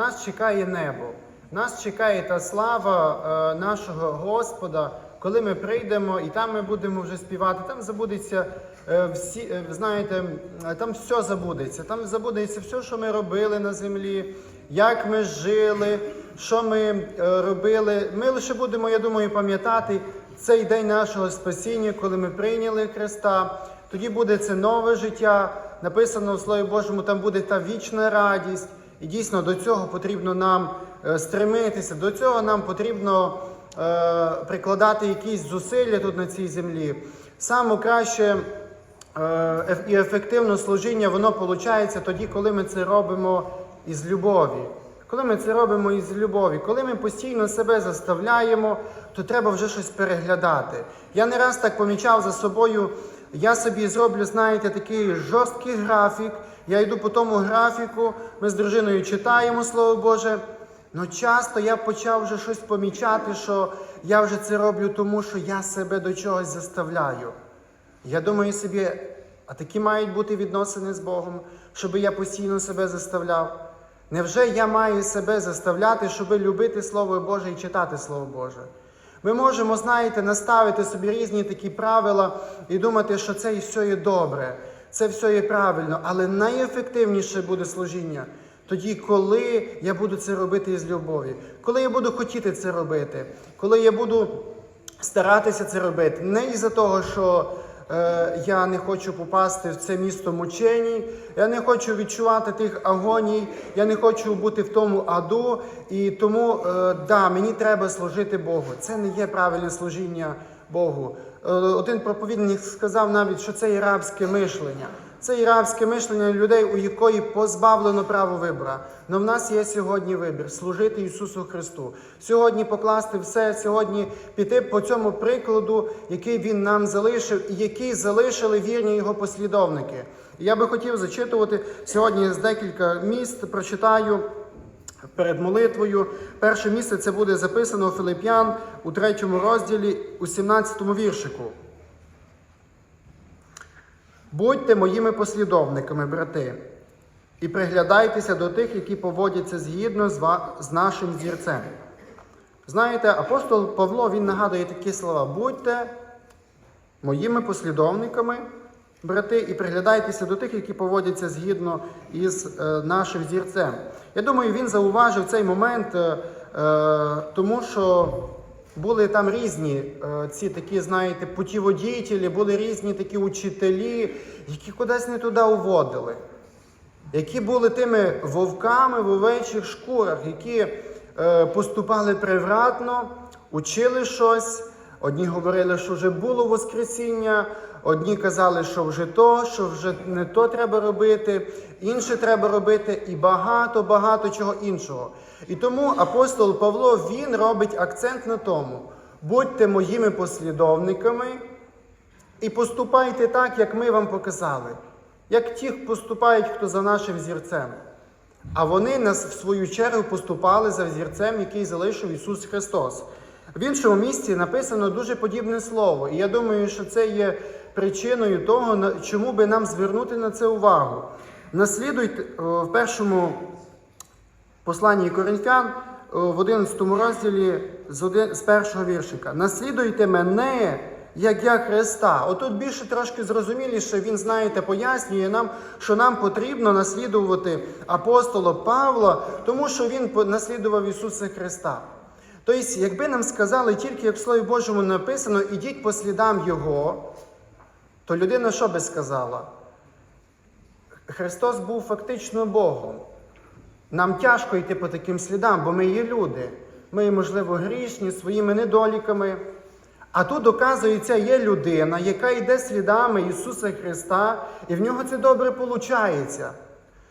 Нас чекає небо, нас чекає та слава е, нашого Господа, коли ми прийдемо і там ми будемо вже співати. Там забудеться е, всі, е, знаєте, е, там все забудеться. Там забудеться все, що ми робили на землі, як ми жили, що ми е, робили. Ми лише будемо, я думаю, пам'ятати цей день нашого спасіння, коли ми прийняли Христа. Тоді буде це нове життя. Написано в Слові Божому, там буде та вічна радість. І дійсно до цього потрібно нам е, стремитися, до цього нам потрібно е, прикладати якісь зусилля тут на цій землі. Саме краще е, і ефективне служіння воно виходить тоді, коли ми це робимо із любові. Коли ми це робимо із любові, коли ми постійно себе заставляємо, то треба вже щось переглядати. Я не раз так помічав за собою, я собі зроблю, знаєте, такий жорсткий графік. Я йду по тому графіку, ми з дружиною читаємо Слово Боже. Ну часто я почав вже щось помічати, що я вже це роблю, тому що я себе до чогось заставляю. Я думаю собі, а такі мають бути відносини з Богом, щоб я постійно себе заставляв. Невже я маю себе заставляти, щоб любити Слово Боже і читати Слово Боже? Ми можемо, знаєте, наставити собі різні такі правила і думати, що це і все є добре, це все є правильно, але найефективніше буде служіння тоді, коли я буду це робити із любові, коли я буду хотіти це робити, коли я буду старатися це робити. Не із-за того, що е, я не хочу попасти в це місто мученій, я не хочу відчувати тих агоній, я не хочу бути в тому аду. І тому, е, да, мені треба служити Богу. Це не є правильне служіння Богу. Е, один проповідник сказав навіть, що це є рабське мишлення. Це і рабське мишлення людей, у якої позбавлено право вибора. Но в нас є сьогодні вибір служити Ісусу Христу. Сьогодні покласти все, сьогодні піти по цьому прикладу, який Він нам залишив, і який залишили вірні Його послідовники. Я би хотів зачитувати сьогодні з декілька міст. Прочитаю перед молитвою. Перше місце це буде записано у Филип'ян у третьому розділі, у 17 віршику. Будьте моїми послідовниками, брати, і приглядайтеся до тих, які поводяться згідно з нашим зірцем. Знаєте, апостол Павло він нагадує такі слова: будьте моїми послідовниками, брати, і приглядайтеся до тих, які поводяться згідно із е, нашим зірцем. Я думаю, він зауважив цей момент, е, е, тому що були там різні ці такі, знаєте, путіводітелі, були різні такі учителі, які кудись не туди уводили які були тими вовками в овечих шкурах, які поступали превратно, учили щось. Одні говорили, що вже було Воскресіння, одні казали, що вже то, що вже не то треба робити, інше треба робити, і багато-багато чого іншого. І тому апостол Павло він робить акцент на тому: будьте моїми послідовниками і поступайте так, як ми вам показали, як ті поступають, хто за нашим зірцем. А вони нас в свою чергу поступали за зірцем, який залишив Ісус Христос. В іншому місці написано дуже подібне слово. І я думаю, що це є причиною того, чому би нам звернути на це увагу. Наслідуйте в першому посланні Коринфян в 11 розділі з першого віршика. Наслідуйте мене, як я Христа. Отут більше трошки зрозуміліше, він, знаєте, пояснює нам, що нам потрібно наслідувати апостола Павла, тому що він наслідував Ісуса Христа. Тобто, якби нам сказали тільки як в Слові Божому написано, ідіть по слідам Його, то людина що би сказала? Христос був фактично Богом. Нам тяжко йти по таким слідам, бо ми є люди. Ми, можливо, грішні своїми недоліками. А тут, оказується, є людина, яка йде слідами Ісуса Христа, і в нього це добре виходить.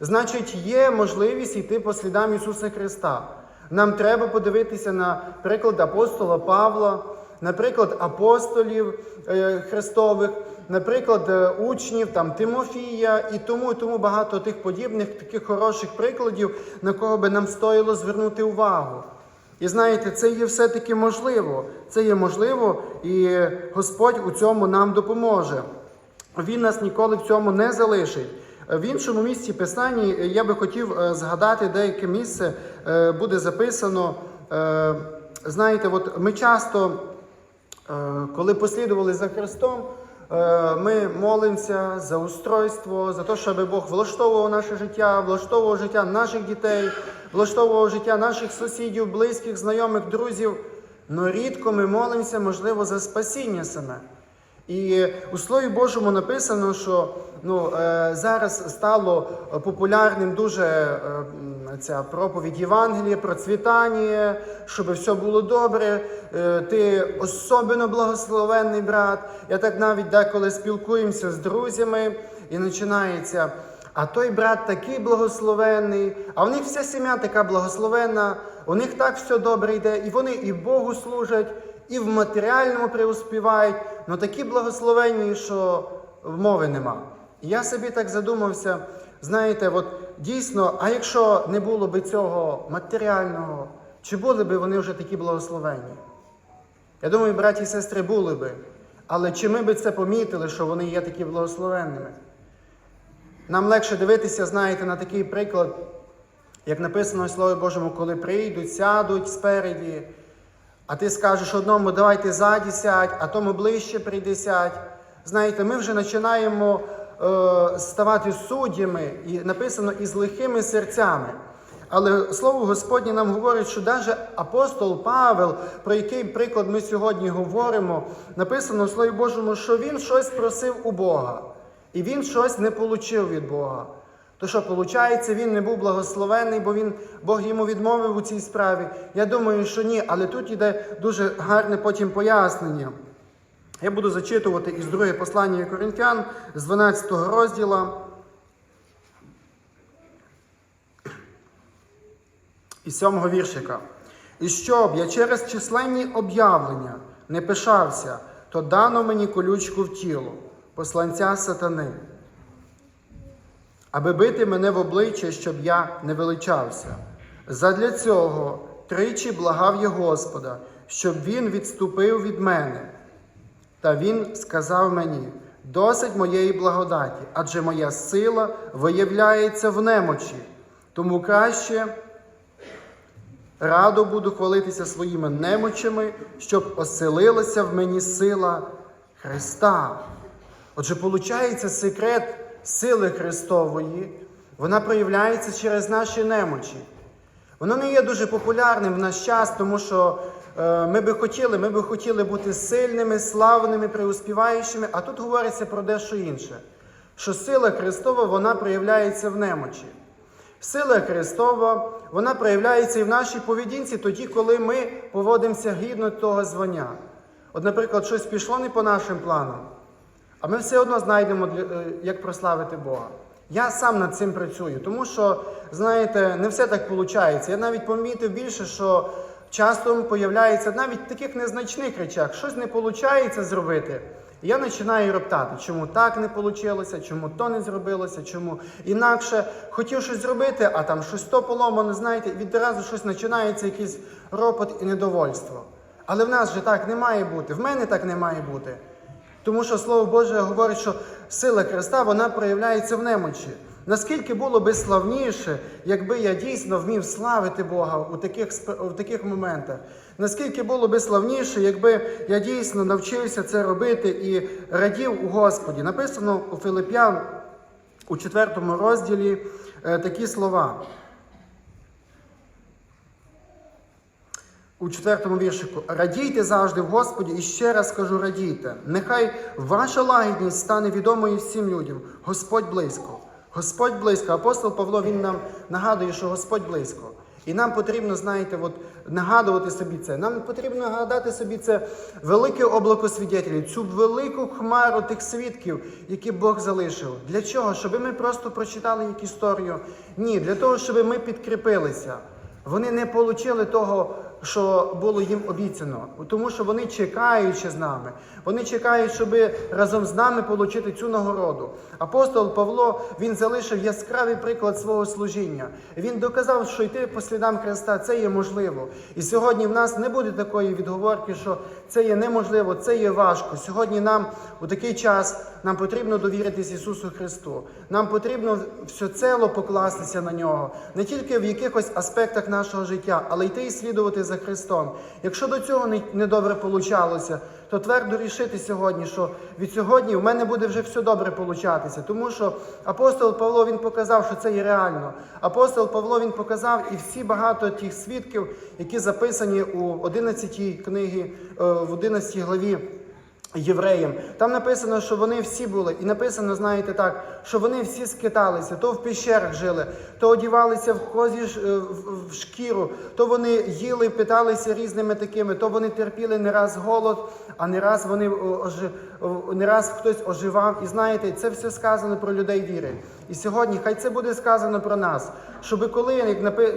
Значить, є можливість йти по слідам Ісуса Христа. Нам треба подивитися на приклад апостола Павла, наприклад, апостолів е, Христових, наприклад, е, учнів там, Тимофія і тому, і тому багато тих подібних, таких хороших прикладів, на кого би нам стоїло звернути увагу. І знаєте, це є все-таки можливо. Це є можливо, і Господь у цьому нам допоможе. Він нас ніколи в цьому не залишить. В іншому місці Писанні я би хотів е, згадати деяке місце, е, буде записано. е, Знаєте, от ми часто, коли послідували за Христом, ми молимося за устройство, за те, щоб Бог влаштовував наше життя, влаштовував життя наших дітей, влаштовував життя наших сусідів, близьких, знайомих, друзів. Но рідко ми молимося, можливо, за спасіння саме. І у Слові Божому написано, що ну, е, зараз стало популярним дуже е, ця проповідь Євангелія, процвітання, щоб все було добре. Е, ти особливо благословенний брат. Я так навіть деколи спілкуємося з друзями і починається. А той брат такий благословенний, а в них вся сім'я така благословенна, у них так все добре йде, і вони і Богу служать, і в матеріальному преуспівають, але такі благословенні, що мови нема. І я собі так задумався, знаєте, от дійсно, а якщо не було би цього матеріального, чи були б вони вже такі благословенні? Я думаю, браті і сестри були би. Але чи ми би це помітили, що вони є такі благословенними? Нам легше дивитися, знаєте, на такий приклад, як написано в Слові Божому, коли прийдуть, сядуть спереді, а ти скажеш одному, давайте ззаді сядь, а тому ближче прийди сядь. Знаєте, ми вже починаємо е, ставати суддями, і написано із лихими серцями. Але слово Господнє нам говорить, що навіть апостол Павел, про який приклад ми сьогодні говоримо, написано в Слові Божому, що він щось просив у Бога, і він щось не отримав від Бога. То що, виходить, він не був благословений, бо він, Бог йому відмовив у цій справі? Я думаю, що ні, але тут йде дуже гарне потім пояснення. Я буду зачитувати із друге послання Коринфян з 12 розділа. І сьомого віршика. І щоб я через численні об'явлення не пишався, то дано мені колючку в тіло, посланця сатани, аби бити мене в обличчя, щоб я не величався. Задля цього тричі благав я Господа, щоб він відступив від мене. Та він сказав мені: досить моєї благодаті, адже моя сила виявляється в немочі. Тому краще радо буду хвалитися своїми немочами, щоб оселилася в мені сила Христа. Отже, виходить, секрет сили Христової, вона проявляється через наші немочі. Воно не є дуже популярним в наш час, тому що е, ми би хотіли, ми би хотіли бути сильними, славними, преуспіваючими, а тут говориться про дещо інше. Що сила Христова вона проявляється в немочі. Сила Христова, вона проявляється і в нашій поведінці тоді, коли ми поводимося гідно того звання. От, наприклад, щось пішло не по нашим планам, а ми все одно знайдемо, е, як прославити Бога. Я сам над цим працюю, тому що, знаєте, не все так виходить. Я навіть помітив більше, що часто появляється навіть в таких незначних речах, щось не виходить зробити. Я починаю роптати, чому так не вийшло, чому то не зробилося, чому інакше хотів щось зробити, а там щось то поломано, знаєте, відразу щось починається, якийсь ропот і недовольство. Але в нас же так не має бути, в мене так не має бути. Тому що Слово Боже говорить, що сила Христа вона проявляється в немочі. Наскільки було би славніше, якби я дійсно вмів славити Бога у таких, у таких моментах? Наскільки було би славніше, якби я дійсно навчився це робити і радів у Господі? Написано у Филип'ян у 4 розділі е, такі слова. У четвертому віршику радійте завжди в Господі, і ще раз кажу, радійте. Нехай ваша лагідність стане відомою всім людям. Господь близько. Господь близько. Апостол Павло він нам нагадує, що Господь близько. І нам потрібно, знаєте, от, нагадувати собі це. Нам потрібно нагадати собі це велике облако свідетелів, цю велику хмару тих свідків, які Бог залишив. Для чого? Щоб ми просто прочитали як історію? Ні, для того, щоб ми підкріпилися. Вони не отримали того що було їм обіцяно, тому що вони чекають з нами. Вони чекають, щоб разом з нами отримати цю нагороду. Апостол Павло він залишив яскравий приклад свого служіння. Він доказав, що йти по слідам Христа це є можливо. І сьогодні в нас не буде такої відговорки, що це є неможливо, це є важко. Сьогодні нам у такий час нам потрібно довіритись Ісусу Христу. Нам потрібно всецело покластися на нього, не тільки в якихось аспектах нашого життя, але йти і слідувати за Христом. Якщо до цього не- недобре получалося, то твердо рішити сьогодні, що від сьогодні в мене буде вже все добре получатися. Тому що апостол Павло він показав, що це є реально. Апостол Павло він показав і всі багато тих свідків, які записані у 11 книгі, е, в 11 главі. Євреям. Там написано, що вони всі були, і написано, знаєте так, що вони всі скиталися, то в пещерах жили, то одівалися в козі е, в- шкіру, то вони їли, питалися різними такими, то вони терпіли не раз голод, а не раз вони о, ожи- не раз хтось оживав. І знаєте, це все сказано про людей віри. І сьогодні хай це буде сказано про нас, щоби коли,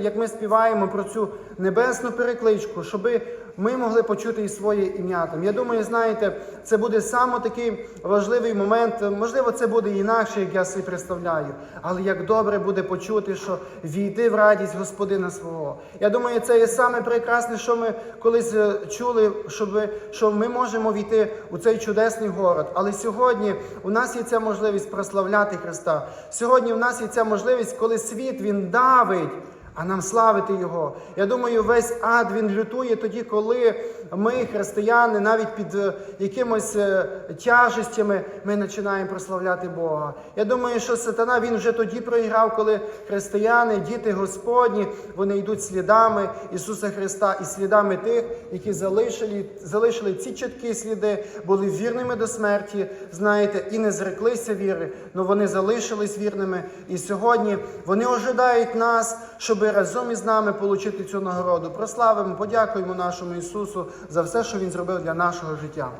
як ми співаємо про цю небесну перекличку, щоби ми могли почути і своє ім'я там. Я думаю, знаєте, це буде саме такий важливий момент. Можливо, це буде інакше, як я собі представляю. Але як добре буде почути, що війди в радість Господина свого. Я думаю, це є саме прекрасне, що ми колись е, чули, щоб, що ми можемо війти у цей чудесний город. Але сьогодні у нас є ця можливість прославляти Христа. Сьогодні в нас є ця можливість, коли світ він давить а нам славити Його. Я думаю, весь ад він лютує тоді, коли ми, християни, навіть під е, якимось е, тяжестями, ми починаємо прославляти Бога. Я думаю, що сатана він вже тоді проіграв, коли християни, діти Господні, вони йдуть слідами Ісуса Христа і слідами тих, які залишили, залишили ці чіткі сліди, були вірними до смерті, знаєте, і не зреклися віри, але вони залишились вірними. І сьогодні вони ожидають нас, щоб разом із нами отримати цю нагороду. Прославимо, подякуємо нашому Ісусу за все, що Він зробив для нашого життя.